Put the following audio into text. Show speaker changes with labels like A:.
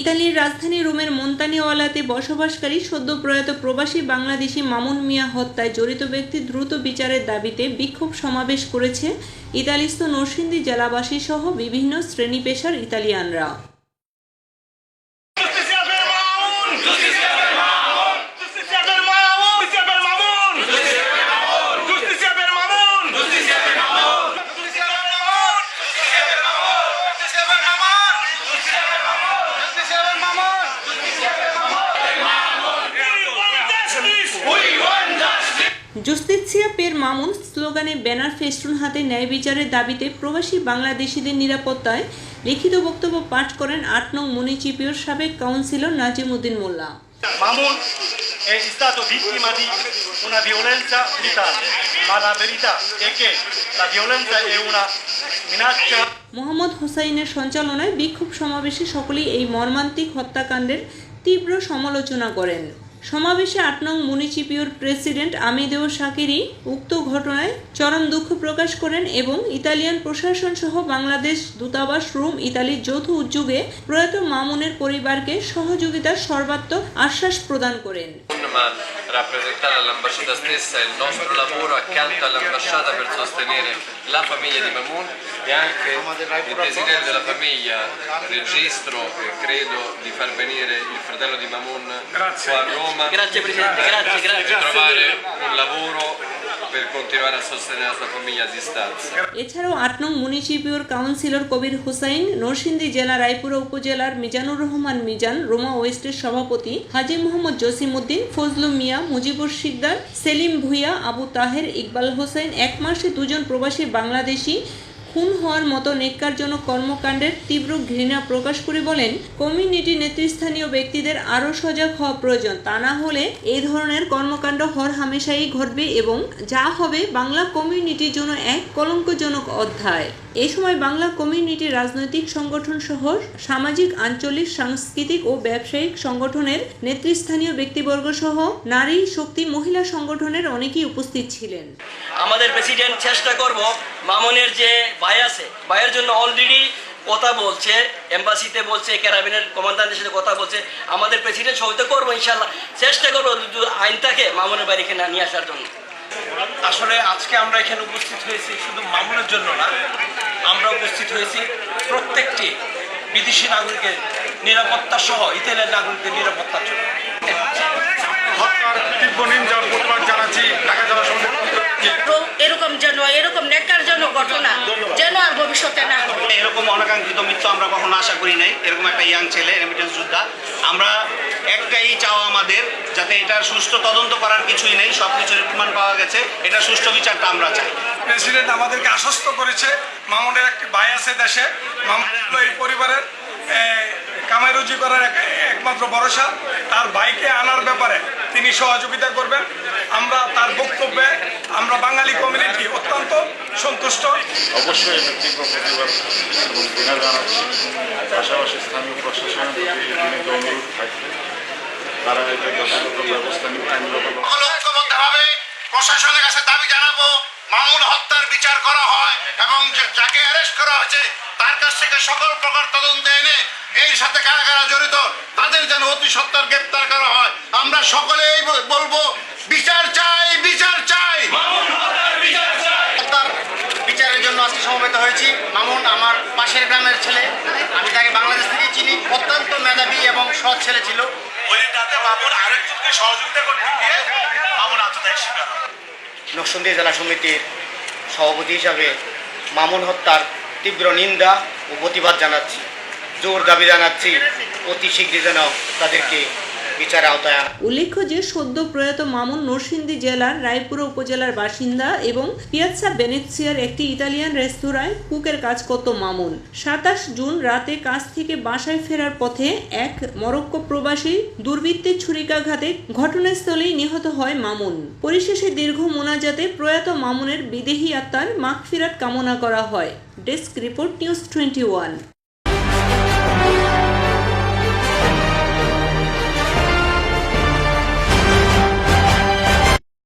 A: ইতালির রাজধানী রোমের মন্তানিওয়ালাতে বসবাসকারী সদ্য প্রয়াত প্রবাসী বাংলাদেশি মামুন মিয়া হত্যায় জড়িত ব্যক্তি দ্রুত বিচারের দাবিতে বিক্ষোভ সমাবেশ করেছে ইতালিস্থ নরসিংদী জেলাবাসী সহ বিভিন্ন শ্রেণি পেশার ইতালিয়ানরা। জুস্তিৎসিয়া পের মামুন স্লোগানে ব্যানার ফেস্টুন হাতে ন্যায় বিচারের দাবিতে প্রবাসী বাংলাদেশিদের নিরাপত্তায় লিখিত বক্তব্য পাঠ করেন আট নং মুনিচিপিওর সাবেক councillor Nazim Uddin Molla.
B: Mahmoud è stato vittima di una violenza brutale, ma la verità è che la violenza è una minaccia
A: Mohammad হোসাইনের সঞ্চালনায় বিক্ষোভ সমাবেশে সকলেই এই মর্মান্তিক হত্যাকাণ্ডের তীব্র সমালোচনা করেন। সমাবেশে আট নং মুনিসিপিওর প্রেসিডেন্ট আমিদেও শাকিরি উক্ত ঘটনায় চরম দুঃখ প্রকাশ করেন এবং ইতালিয়ান প্রশাসন সহ বাংলাদেশ দূতাবাস রুম, ইতালির যৌথ উদ্যোগে প্রয়াত মামুনের পরিবারকে সহযোগিতার সর্বাত্মক আশ্বাস প্রদান করেন।
C: Ma rappresentare all'ambasciata stessa il nostro lavoro accanto all'ambasciata per sostenere la famiglia di Mamun e anche il desiderio della famiglia. Registro e credo di far venire il fratello di Mamun qua a Roma.
D: Grazie Presidente, grazie, grazie.
C: per trovare per continuare a sostenere la sua famiglia a distanza.
A: এছাড়াও আট নং মুনিসিপিওর councillor Kabir Hussain, Narsingdi জেলা রায়পুর উপজেলার মিজানুর রহমান মিজান, রোমা ওয়েস্টের সভাপতি হাজি মোহাম্মদ জসিম উদ্দিন, ফজলু মিয়া, মুজিবুর শিকদার, সেলিম ভুইয়া, আবু তাহের, ইকবাল হোসেন, এক মাসে দুজন প্রবাসী বাংলাদেশি খুন হওয়ার মতো নেককারজনক কর্মকাণ্ডের তীব্র ঘৃণা প্রকাশ করে বলেন, কমিউনিটি নেতৃস্থানীয় ব্যক্তিদের আরও সজাগ হওয়া প্রয়োজন। তা না হলে এই ধরনের কর্মকাণ্ড হর হামেশাই ঘটবে এবং যা হবে বাংলা কমিউনিটির জন্য এক কলঙ্কজনক অধ্যায়। এ সময় বাংলা কমিউনিটি রাজনৈতিক সংগঠন সহ সামাজিক, আঞ্চলিক, সাংস্কৃতিক ও ব্যবসায়িক সংগঠনের নেতৃস্থানীয় ব্যক্তিবর্গ সহ নারী শক্তি মহিলা সংগঠনের অনেকেই উপস্থিত ছিলেন।
D: আমাদের প্রেসিডেন্ট চেষ্টা করব মামনের যে ভাই আছে ভাইয়ের জন্য অলরেডি কথা বলছে এম্বাসিতে বলছে ক্যারাবিনের কমান্ডারের সাথে কথা বলছে আমাদের প্রেসিডেন্ট সহযোগিতা করব ইনশাল্লাহ চেষ্টা করব আইন থাকে মামনের বাড়িকে না নিয়ে আসার জন্য।
E: আসলে আজকে আমরা এখানে উপস্থিত হয়েছি শুধু মামুনের জন্য না আমরা উপস্থিত হয়েছি প্রত্যেকটি বিদেশি নাগরিকের নিরাপত্তা সহ ইতালিয়ান নাগরিকদের নিরাপত্তার জন্য।
B: হত্যার তীব্র নিন্দার প্রতিবাদ জানাচ্ছি ঢাকা জেলা সমিতির পক্ষ থেকে।
F: এরকম- এরকম যেন এরকম নেকার জন্য ঘটনা যেন আর ভবিষ্যতে না হয়
G: এরকম মৃত্যু আমরা কখনো আশা করি নাই। এরকম একটা ইয়াং ছেলে রেমিটেন্স যোদ্ধা। আমরা একটাই চাওয়া আমাদের, যাতে এটার সুষ্ঠু তদন্ত করার কিছুই নেই সব কিছুর প্রমাণ পাওয়া গেছে। এটা সুষ্ঠু বিচারটা আমরা চাই।
H: প্রেসিডেন্ট আমাদেরকে আশ্বস্ত করেছে, মামুনের একটি ভাই আছে দেশে, মামুন এই পরিবারের কামাই রুজি করার এক- একমাত্র ভরসা। তার বাইকে আনার ব্যাপারে তিনি সহযোগিতা করবেন। আমরা তার বক্তব্যে আমরা বাঙালি কমিউনিটি অত্যন্ত সন্তুষ্ট।
I: অবশ্যই পাশাপাশি স্থানীয় প্রশাসনের অনুরোধ থাকবে। তারা ব্যবস্থা নিয়ে আইনগত ব্যবস্থা
J: ঐক্যবদ্ধভাবে প্রশাসনের কাছে দাবি জানাব মামুন হত্যার বিচার করা হয় এবং যাকে অ্যারেস্ট করা হয়েছে তার কাছ থেকে সকল প্রকার তদন্ত এনে এর সাথে কারা কারা জড়িত। সত্তর গ্রেপ্তার করা হয়। আমরা সকলেই বলব বিচার চাই বিচার চাই।
G: বিচারের জন্য আজকে সমবেত হয়েছি। মামুন আমার পাশের গ্রামের ছেলে আমি তাকে বাংলাদেশ থেকে চিনি অত্যন্ত মেধাবী এবং সৎ ছেলে ছিল।
B: ওই রাতে মামুন আরেকজনকে সহযোগিতা করতে গিয়ে মামুন আত্মদায়ী স্বীকার।
G: জেলা সমিতির সভাপতি হিসাবে মামুন হত্যার তীব্র নিন্দা ও প্রতিবাদ জানাচ্ছি জোর দাবি জানাচ্ছি। অতি শীঘ্রই যেন তাদেরকে বিচারে আওতায়
A: উল্লেখ্য যে সদ্য প্রয়াত মামুন নরসিংদী জেলার রায়পুরা উপজেলার বাসিন্দা এবং পিয়াৎসা বেনেৎসিয়ার একটি ইতালিয়ান রেস্তোরাঁয় কুকের কাজ করত মামুন। সাতাশ জুন রাতে কাজ থেকে বাসায় ফেরার পথে এক মরক্কো প্রবাসী দুর্বৃত্তের ছুরিকাঘাতে ঘটনাস্থলেই নিহত হয় মামুন। পরিশেষে দীর্ঘ মোনাজাতে প্রয়াত মামুনের বিদেহী আত্মার মাগফিরাত কামনা করা হয়। Desk report news twenty one.